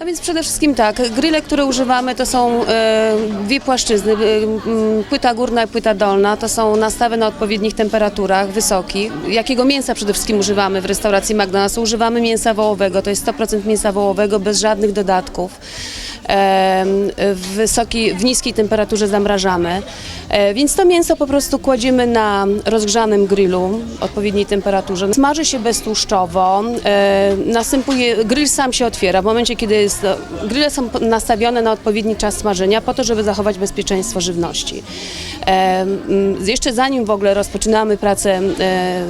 No więc przede wszystkim tak, grille, które używamy to są e, dwie płaszczyzny, e, płyta górna i płyta dolna, to są nastawy na odpowiednich temperaturach, wysokich. Jakiego mięsa przede wszystkim używamy w restauracji McDonald's? Używamy mięsa wołowego, to jest 100% mięsa wołowego bez żadnych dodatków. E, w, w niskiej temperaturze zamrażamy, więc to mięso po prostu kładziemy na rozgrzanym grillu, odpowiedniej temperaturze. Smaży się beztłuszczowo, e, następuje, grill sam się otwiera w momencie, kiedy jest, grille są nastawione na odpowiedni czas smażenia po to, żeby zachować bezpieczeństwo żywności. Jeszcze zanim w ogóle rozpoczynamy pracę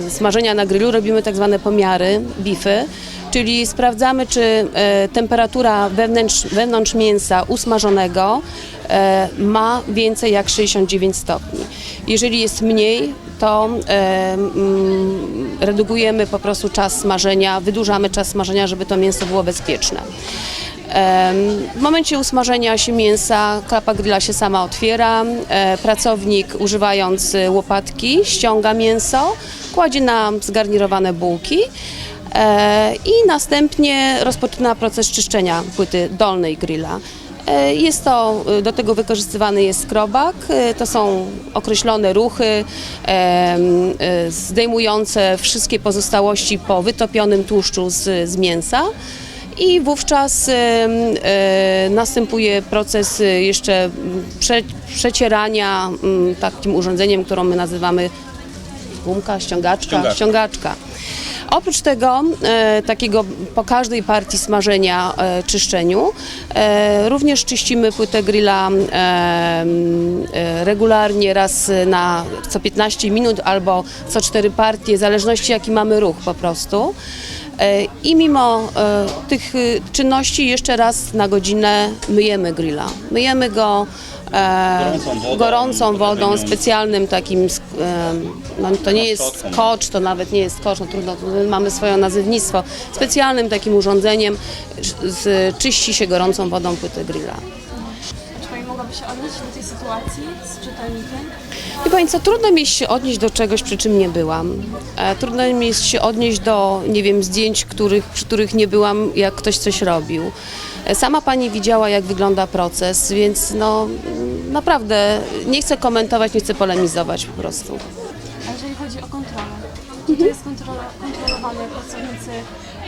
smażenia na grillu, robimy tak zwane pomiary, bify, czyli sprawdzamy, czy e, temperatura wewnątrz, wewnątrz mięsa usmażonego e, ma więcej jak 69 stopni. Jeżeli jest mniej, to redugujemy po prostu czas smażenia, wydłużamy czas smażenia, żeby to mięso było bezpieczne. W momencie usmażenia się mięsa klapa grilla się sama otwiera. E, Pracownik używając e, łopatki ściąga mięso, kładzie na zgarnirowane bułki e, i następnie rozpoczyna proces czyszczenia płyty dolnej grilla. E, Jest to, e, do tego wykorzystywany jest skrobak. To są określone ruchy e, zdejmujące wszystkie pozostałości po wytopionym tłuszczu z, z mięsa. I wówczas e, następuje proces e, jeszcze przecierania takim urządzeniem, którą my nazywamy gumka, ściągaczka, Ściągaczka. ściągaczka. Oprócz tego, e, takiego po każdej partii smażenia, e, czyszczeniu, e, również czyścimy płytę grilla e, e, regularnie raz na co 15 minut albo co 4 partie, w zależności jaki mamy ruch po prostu. E, I mimo e, tych y, czynności jeszcze raz na godzinę myjemy grilla. Myjemy go e, Gorącą wodą, gorącą wodą specjalnym takim, em, no to nie jest kocz, to nawet nie jest kocz, no trudno, mamy swoje nazewnictwo. Specjalnym takim urządzeniem z, czyści się gorącą wodą płytę grilla. Czy Pani mogłaby się odnieść do tej sytuacji z czytelnikiem? I Pani co, trudno mi się odnieść do czegoś, przy czym nie byłam. E, trudno mi jest się odnieść do, nie wiem, zdjęć, których, przy których nie byłam, jak ktoś coś robił. E, Sama Pani widziała, jak wygląda proces, więc no mm, naprawdę nie chcę komentować, nie chcę polemizować po prostu. Jeżeli chodzi o kontrolę, czy to jest kontrola, kontrolowane, jak pracownicy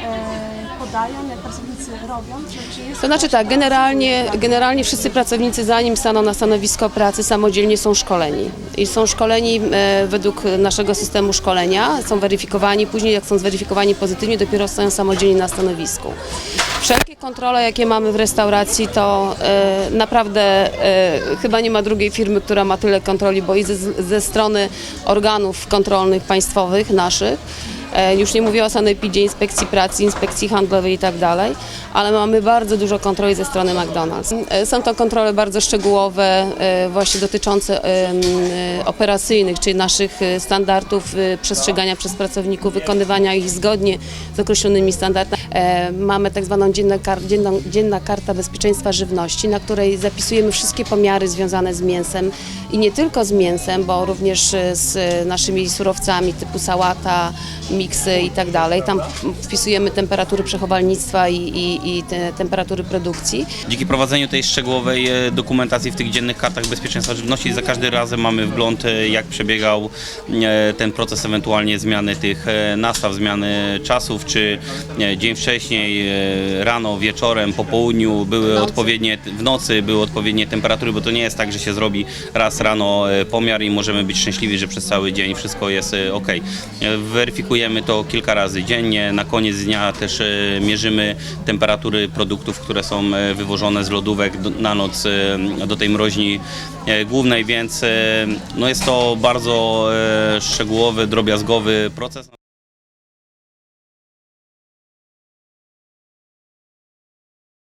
e, podają, jak pracownicy robią? Czy, czy jest To znaczy tak, generalnie, generalnie wszyscy pracownicy zanim staną na stanowisko pracy samodzielnie są szkoleni. I są szkoleni e, według naszego systemu szkolenia, są weryfikowani, później jak są zweryfikowani pozytywnie, dopiero stoją samodzielnie na stanowisku. Wszelkie kontrole, jakie mamy w restauracji, to e, naprawdę e, chyba nie ma drugiej firmy, która ma tyle kontroli, bo i ze, ze strony organów kontrolnych państwowych naszych, E, Już nie mówię o sanepidzie, inspekcji pracy, inspekcji handlowej i tak dalej, ale mamy bardzo dużo kontroli ze strony McDonald's. E, Są to kontrole bardzo szczegółowe, e, właśnie dotyczące operacyjnych, czyli naszych standardów przestrzegania przez pracowników, wykonywania ich zgodnie z określonymi standardami. E, Mamy tak zwaną dzienna karta bezpieczeństwa żywności, na której zapisujemy wszystkie pomiary związane z mięsem i nie tylko z mięsem, bo również e, z naszymi surowcami typu sałata, miksy i tak dalej. Tam wpisujemy temperatury przechowalnictwa i, i, i te temperatury produkcji. Dzięki prowadzeniu tej szczegółowej e, dokumentacji w tych dziennych kartach bezpieczeństwa żywności za każdym razem mamy wgląd, jak przebiegał ten proces ewentualnie zmiany tych nastaw, zmiany czasów, czy dzień wcześniej, e, rano, wieczorem, po południu były nocy. odpowiednie, w nocy były odpowiednie temperatury, bo to nie jest tak, że się zrobi raz rano e, pomiar i możemy być szczęśliwi, że przez cały dzień wszystko jest ok. Weryfikujemy to kilka razy dziennie, na koniec dnia też e, mierzymy temperatury produktów, które są e, wywożone z lodówek na noc e, do tej mroźni e, głównej, więc e, no jest to bardzo e, szczegółowy, drobiazgowy proces.